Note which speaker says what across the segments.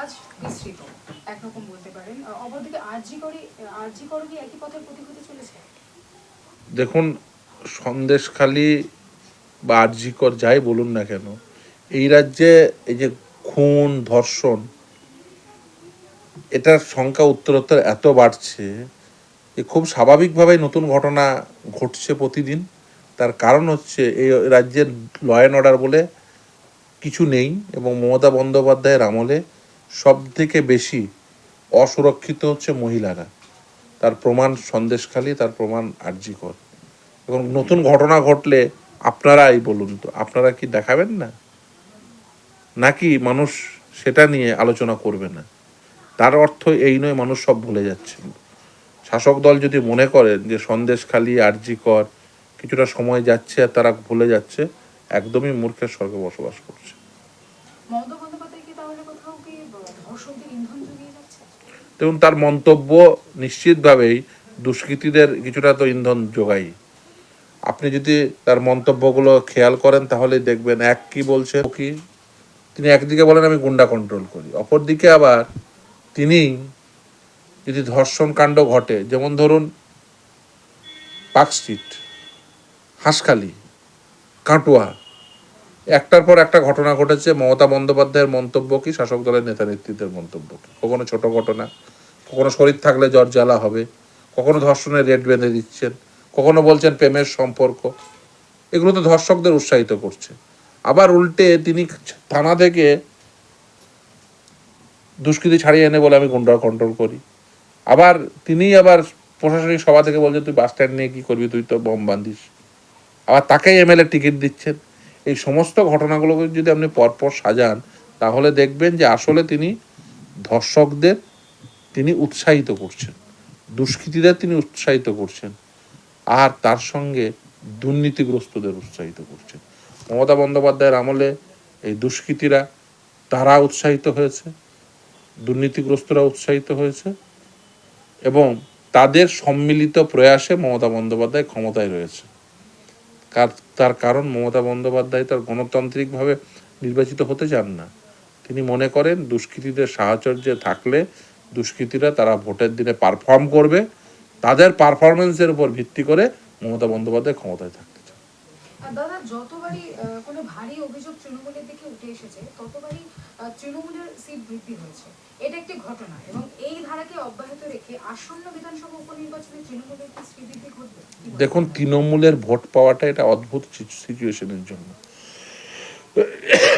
Speaker 1: আজ একরকম বলতে পারেন। আরজি আরজি কি একই পথের হতে চলেছে?
Speaker 2: দেখুন, সন্দেশখালি বা আরজিকর যাই বলুন না কেন, এই রাজ্যে এই যে খুন, ধর্ষণ, এটার সংখ্যা উত্তরোত্তর এত বাড়ছে যে খুব স্বাভাবিকভাবেই নতুন ঘটনা ঘটছে প্রতিদিন। তার কারণ হচ্ছে এই রাজ্যের ল অ্যান্ড অর্ডার বলে কিছু নেই এবং মমতা বন্দ্যোপাধ্যায়ের আমলে সব থেকে বেশি অসুরক্ষিত হচ্ছে মহিলারা। তার প্রমাণ সন্দেশখালী, তার প্রমাণ আরজিকর। এবং নতুন ঘটনা ঘটলে আপনারাই বলুন তো, আপনারা কি দেখাবেন না? নাকি মানুষ সেটা নিয়ে আলোচনা করবে না? তার অর্থ এই নয়, মানুষ সব ভুলে যাচ্ছে। শাসক দল যদি মনে করেন যে সন্দেশখালী, আরজিকর, কিছুটা সময় যাচ্ছে আর তারা ভুলে যাচ্ছে, একদমই মূর্খের স্বর্গে বসবাস করছে
Speaker 1: মমতা বন্দ্যোপাধ্যায় কি তাহলে কোথাও কি আহ, ধর্ষকদের ইন্ধন জুগিয়ে যাচ্ছে
Speaker 2: দেখুন তার মন্তব্য নিশ্চিতভাবেই দুষ্কৃতীদের কিছুটা তো ইন্ধন যোগাই আপনি যদি তার মন্তব্যগুলো খেয়াল করেন, তাহলে দেখবেন এক কি বলছে কি? তিনি একদিকে বলেন, আমি গুন্ডা কন্ট্রোল করি। অপরদিকে আবার তিনি যদি ধর্ষণ কাণ্ড ঘটে, যেমন ধরুন পার্ক স্ট্রিট, হাঁসখালি, কাটুয়া, একটার পর একটা ঘটনা ঘটেছে, মমতা বন্দ্যোপাধ্যায়ের মন্তব্য কি, শাসক দলের নেতা নেতৃত্বের মন্তব্য কি? কখনো ছোট ঘটনা? কখনো শরীর থাকলে জ্বর জ্বালা হবে, কখনো ধর্ষণের রেট বেঁধে দিচ্ছেন, কখনো বলছেন প্রেমের সম্পর্ক। এগুলো তো ধর্ষকদের উৎসাহিত করছে। আবার উল্টে তিনি থানা থেকে দুষ্কৃতি ছাড়িয়ে এনে বলে আমি গুন্ডা কন্ট্রোল করি। আবার তিনি আবার প্রশাসনিক সভা থেকে বলছে তুই বাস স্ট্যান্ড নিয়ে কি করবি? তুই তো বোম বান্ধিস আবার তাকেই এমএলএ টিকিট দিচ্ছেন। এই সমস্ত ঘটনাগুলোকে যদি আপনি পরপর সাজান, তাহলে দেখবেন যে আসলে তিনি ধর্ষকদের তিনি উৎসাহিত করছেন। দুষ্কৃতীদের তিনি উৎসাহিত করছেন। আর তার সঙ্গে দুর্নীতিগ্রস্তদের উৎসাহিত করছেন। মমতা বন্দ্যোপাধ্যায়ের আমলে এই দুষ্কৃতীরা তারা উৎসাহিত হয়েছে, দুর্নীতিগ্রস্তরা উৎসাহিত হয়েছে এবং তাদের সম্মিলিত প্রয়াসে মমতা বন্দ্যোপাধ্যায় ক্ষমতায় রয়েছে। তার কারণ মমতা বন্দ্যোপাধ্যায় তার গণতান্ত্রিকভাবে নির্বাচিত হতে চান না। তিনি মনে করেন দুষ্কৃতীদের সাহচর্যে থাকলে দুষ্কৃতীরা তারা ভোটের দিনে পারফর্ম করবে। তাদের পারফরমেন্সের উপর ভিত্তি করে মমতা বন্দ্যোপাধ্যায় ক্ষমতায় থাকতে চান।
Speaker 1: দাদা যতবারই কোনো ভারী অভিযোগ তৃণমূলের দিকে উঠে এসেছে ততবারই তৃণমূলের সিট বৃদ্ধি হয়েছে। এটা একটি ঘটনা এবং এই ধারাকে অব্যাহত রেখে আসন্ন বিধানসভা উপনির্বাচনে তৃণমূলের কি শ্রীবৃদ্ধি ঘটবে?
Speaker 2: দেখুন তৃণমূলের ভোট পাওয়াটা এটা অদ্ভুত সিচুয়েশনের জন্য।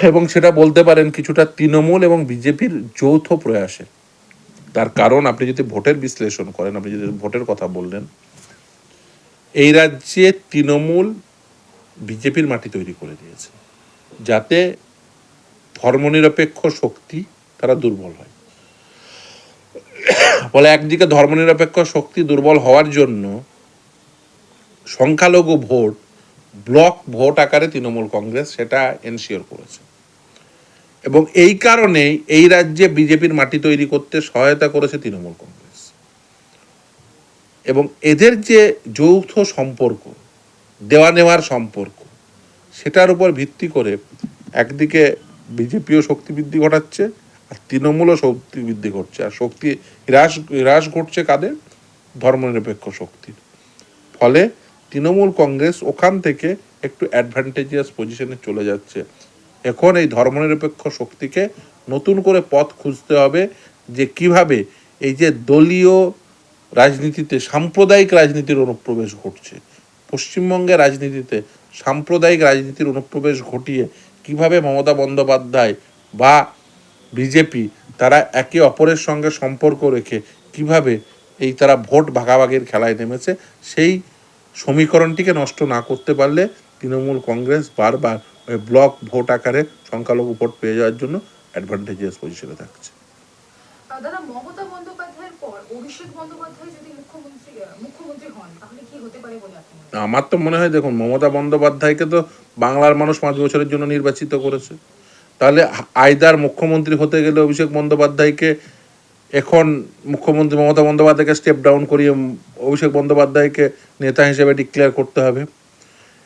Speaker 2: এবং সেটা বলতে পারেন কিছুটা তৃণমূল এবং বিজেপির যৌথ প্রয়াসে তার কারণ আপনি যদি ভোটের বিশ্লেষণ করেন, আপনি যদি ভোটের কথা বললেন, এই রাজ্যে তৃণমূল বিজেপির মাটি তৈরি করে দিয়েছে, যাতে ধর্মনিরপেক্ষ শক্তি তারা দুর্বল হয়। ফলে একদিকে ধর্মনিরপেক্ষ শক্তি দুর্বল হওয়ার জন্য সংখ্যালঘু ভোট, ব্লক ভোট আকারে তৃণমূল কংগ্রেস সেটা এনশিওর করেছে। এবং এই কারণেই এই রাজ্যে বিজেপির মাটি তৈরি করতে সহায়তা করেছে তৃণমূল কংগ্রেস। এবং এদের যে যৌথ সম্পর্ক, দেওয়া নেওয়ার সম্পর্ক, সেটার উপর ভিত্তি করে একদিকে বিজেপিও শক্তি বৃদ্ধি ঘটাচ্ছে আর তৃণমূলও শক্তি বৃদ্ধি ঘটছে। আর শক্তি হ্রাস হ্রাস ঘটছে কাদের? ধর্মনিরপেক্ষ শক্তির। ফলে তৃণমূল কংগ্রেস ওখান থেকে একটু অ্যাডভান্টেজিয়াস পজিশনে চলে যাচ্ছে। এখন এই ধর্মনিরপেক্ষ শক্তিকে নতুন করে পথ খুঁজতে হবে যে কীভাবে এই যে দলীয় রাজনীতিতে, সাম্প্রদায়িক রাজনীতির অনুপ্রবেশ ঘটছে, পশ্চিমবঙ্গের রাজনীতিতে সাম্প্রদায়িক রাজনীতির অনুপ্রবেশ ঘটিয়ে কীভাবে মমতা বন্দ্যোপাধ্যায় বা বিজেপি তারা একে অপরের সঙ্গে সম্পর্ক রেখে কীভাবে এই তারা ভোট ভাগাভাগির খেলায় নেমেছে, সেই সমীকরণটিকে নষ্ট না করতে পারলে তৃণমূল কংগ্রেস বারবার ব্লক ভোট আকারে সংখ্যালঘু ভোট পেয়ে যাওয়ার জন্য অ্যাডভান্টেজিয়াস পজিশনে থাকছে।
Speaker 1: দাদা মমতা বন্দ্যোপাধ্যায়ের পর অভিষেক বন্দ্যোপাধ্যায় যদি মুখ্যমন্ত্রী মুখ্যমন্ত্রী হন তাহলে কি হতে পারে বলে আপনি
Speaker 2: আমার তো মনে হয় দেখুন মমতা বন্দ্যোপাধ্যায়কে তো বাংলার মানুষ পাঁচ বছরের জন্য নির্বাচিত করেছে। তাহলে আয়দার মুখ্যমন্ত্রী হতে গেলে অভিষেক বন্দ্যোপাধ্যায়কে এখন মুখ্যমন্ত্রী মমতা বন্দ্যোপাধ্যায়কে স্টেপ ডাউন করিয়ে অভিষেক বন্দ্যোপাধ্যায়কে নেতা হিসেবে ডিক্লেয়ার করতে হবে।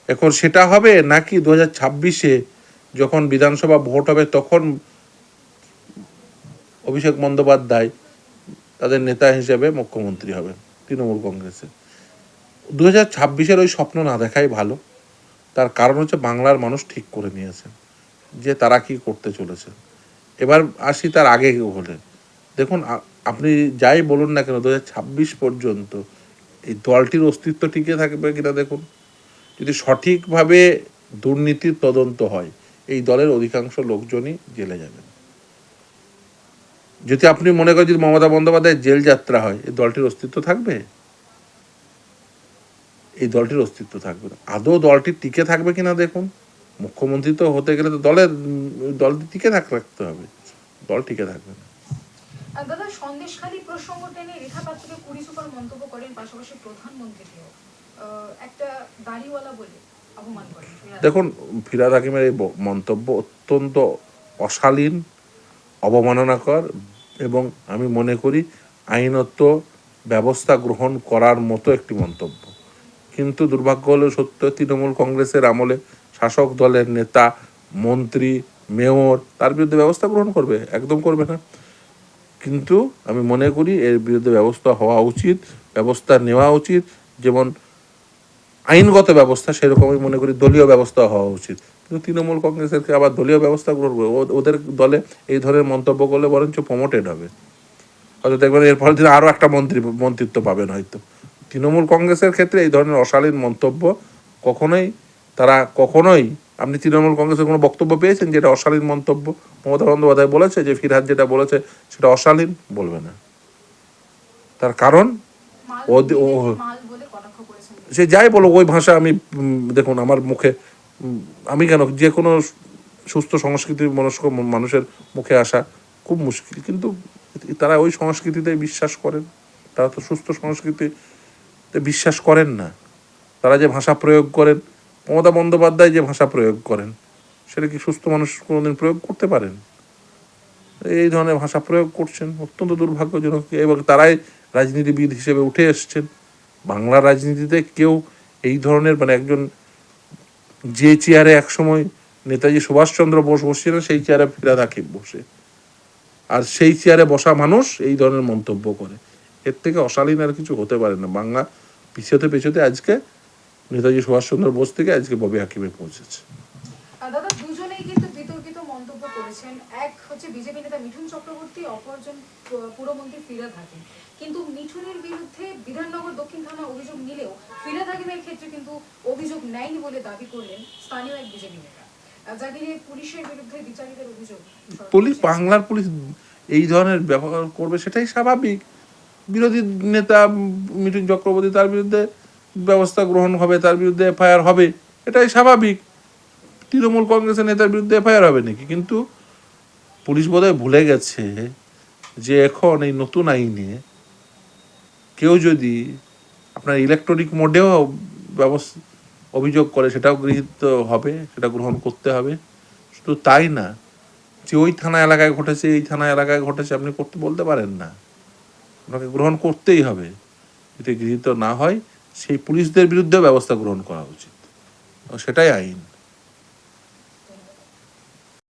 Speaker 2: এখন সেটা হবে নাকি দু হাজার ছাব্বিশে যখন বিধানসভা ভোট হবে তখন অভিষেক বন্দ্যোপাধ্যায় তাদের নেতা হিসেবে মুখ্যমন্ত্রী হবেন তৃণমূল কংগ্রেসের। দু হাজার ছাব্বিশের ওই স্বপ্ন না দেখাই ভালো। তার কারণ হচ্ছে বাংলার মানুষ ঠিক করে নিয়েছেন যে তারা কি করতে চলেছে। এবার আসি তার আগে হলে দেখুন আপনি যাই বলুন না কেন, দু হাজার ছাব্বিশ পর্যন্ত এই দলটির অস্তিত্ব টিকে থাকবে কিনা দেখুন। যদি সঠিকভাবে দুর্নীতির তদন্ত হয়, এই দলের অধিকাংশ লোকজনই জেলে যাবেন। যদি আপনি মনে করেন যদি মমতা বন্দ্যোপাধ্যায়ের জেল যাত্রা হয়, এই দলটির অস্তিত্ব থাকবে? এই দলটির অস্তিত্ব থাকবে না। আদৌ দলটি টিকে থাকবে কিনা দেখুন। মুখ্যমন্ত্রী তো হতে গেলে তো দলের দলটি টিকে থাক, রাখতে হবে। দল টিকে থাকবে না।
Speaker 1: দাদা, সন্দেশখালী প্রসঙ্গ টেনে রেখা পাত্রকে কুড়ি সুপার মন্তব্য করেন পাশাপাশি প্রধানমন্ত্রীকেও।
Speaker 2: দেখুন, ফিরাদ হাকিমের এই মন্তব্য অত্যন্ত অশালীন, অবমাননাকর এবং আমি মনে করি আইনত ব্যবস্থা গ্রহণ করার মতো একটি মন্তব্য। কিন্তু দুর্ভাগ্য হলো সত্য, তৃণমূল কংগ্রেসের আমলে শাসক দলের নেতা, মন্ত্রী, মেয়র, তার বিরুদ্ধে ব্যবস্থা গ্রহণ করবে, একদম করবে না। কিন্তু আমি মনে করি এর বিরুদ্ধে ব্যবস্থা হওয়া উচিত, ব্যবস্থা নেওয়া উচিত। যেমন আইনগত ব্যবস্থা সেরকমই মনে করি দলীয় ব্যবস্থা হওয়া উচিত। কিন্তু তৃণমূল কংগ্রেসের কে আবার দলীয় ব্যবস্থা গ্রহণ করবে। ও- ওদের দলে এই ধরনের মন্তব্য করলে বরঞ্চ প্রমোটেড হবে। হয়তো দেখবেন এরপর তিনি আরও একটা মন্ত্রী মন্ত্রিত্ব পাবেন হয়তো। তৃণমূল কংগ্রেসের ক্ষেত্রে এই ধরনের অশালীন মন্তব্য কখনোই তারা কখনোই আপনি তৃণমূল কংগ্রেসের কোনো বক্তব্য পেয়েছেন যেটা অশালীন মন্তব্য? মমতা বন্দ্যোপাধ্যায় বলেছে যে ফিরহাদ যেটা বলেছে সেটা অশালীন? বলবে না। তার কারণ ও-
Speaker 1: বিদেশি মাল বলে কটাক্ষ করেছেন
Speaker 2: সে যাই বলো ওই ভাষা আমি দেখুন, আমার মুখে আমি কেন, যে কোনো সুস্থ সংস্কৃতির মনস্ক মানুষের মুখে আসা খুব মুশকিল। কিন্তু তারা ওই সংস্কৃতিতে বিশ্বাস করেন। তারা তো সুস্থ সংস্কৃতিতে বিশ্বাস করেন না। তারা যে ভাষা প্রয়োগ করেন, মমতা বন্দ্যোপাধ্যায় যে ভাষা প্রয়োগ করেন, সেটা কি সুস্থ মানুষ কোনোদিন প্রয়োগ করতে পারেন? এই ধরনের ভাষা প্রয়োগ করছেন। অত্যন্ত দুর্ভাগ্যজনক। এবং তারাই রাজনীতিবিদ হিসেবে উঠে এসছেন। বাংলা রাজনীতিতে কেউ এই ধরনের মানে একজন যে চেয়ারে একসময় নেতাজি সুভাষচন্দ্র বোস বসছিলেন, সেই চেয়ারে ফিরাদ হাকিম বসে। আর সেই চেয়ারে বসা মানুষ এই ধরনের মন্তব্য করে। এর থেকে অশালীন আর কিছু হতে পারে না। বাংলা পিছোতে পেছোতে আজকে নেতাজি সুভাষচন্দ্র বোস থেকে আজকে ববি হাকিমে পৌঁছেছে
Speaker 1: আর দাদা দুজনেই কিন্তু বিতর্কিত মন্তব্য করেছেন এক হচ্ছে বিজেপি নেতা মিঠুন চক্রবর্তী অপরজন পুরমন্ত্রী ফিরাদ হাকিম কিন্তু মিঠুনের বিরুদ্ধে বিধাননগর দক্ষিণ থানা অভিযোগ নিলেও ফিরাদ হাকিমের ক্ষেত্রে কিন্তু অভিযোগ নেয়নি বলে দাবি করলেন স্থানীয় এক বিজেপি নেতা। পুলিশের বিরুদ্ধে বিচারিকের অভিযোগ
Speaker 2: পুলিশ বাংলার পুলিশ এই ধরনের ব্যবহার করবে সেটাই স্বাভাবিক। বিরোধী নেতা মিঠুন চক্রবর্তী তার বিরুদ্ধে ব্যবস্থা গ্রহণ হবে তার বিরুদ্ধে এফআইআর হবে এটাই স্বাভাবিক। তৃণমূল কংগ্রেসের নেতার বিরুদ্ধে এফআইআর হবে নাকি? কিন্তু পুলিশ বোধহয় ভুলে গেছে যে এখন এই নতুন আইনে কেউ যদি আপনার ইলেকট্রনিক মোডেও ব্যবস্থা, অভিযোগ করে সেটাও গৃহীত হবে, সেটা গ্রহণ করতে হবে। শুধু তাই না, যে ওই থানা এলাকায় ঘটেছে, এই থানা এলাকায় ঘটেছে, আপনি করতে, বলতে পারেন না। আপনাকে গ্রহণ করতেই হবে। যদি গৃহীত না হয়, সেই পুলিশদের বিরুদ্ধেও ব্যবস্থা গ্রহণ করা উচিত। সেটাই আইন।